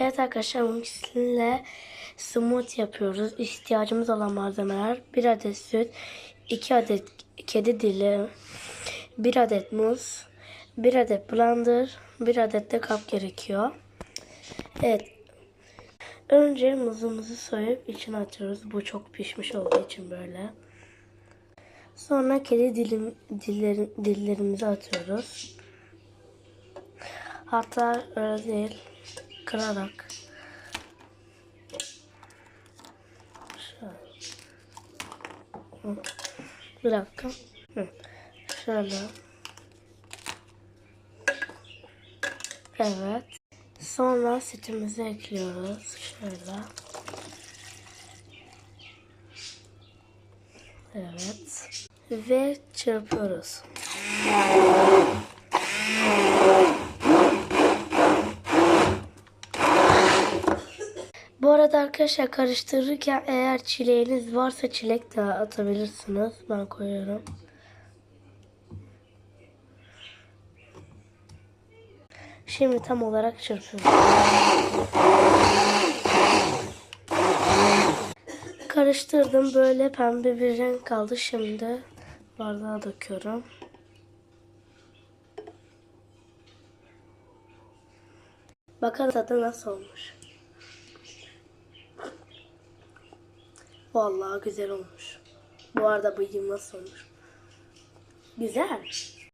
Evet arkadaşlar bugün sizinle smoothie yapıyoruz. İhtiyacımız olan malzemeler 1 adet süt, 2 adet kedi dili, 1 adet muz, 1 adet blender, 1 adet de kap gerekiyor. Evet. Önce muzumuzu soyup içine atıyoruz. Bu çok pişmiş olduğu için böyle. Sonra kedi dilim, dilleri, dillerimizi atıyoruz. Hatta öyle değil. Kırarak. Şöyle. Bir dakika. Şöyle. Evet. Sonra sütümüzü ekliyoruz. Şöyle. Evet. Ve çırpıyoruz. Bu arada arkadaşlar karıştırırken eğer çileğiniz varsa çilek de atabilirsiniz. Ben koyuyorum. Şimdi tam olarak çırpıyorum. Karıştırdım. Böyle pembe bir renk kaldı. Şimdi bardağa döküyorum. Bakalım tadı nasıl olmuş. Vallahi güzel olmuş. Bu arada bıyığım nasıl olmuş? Güzel.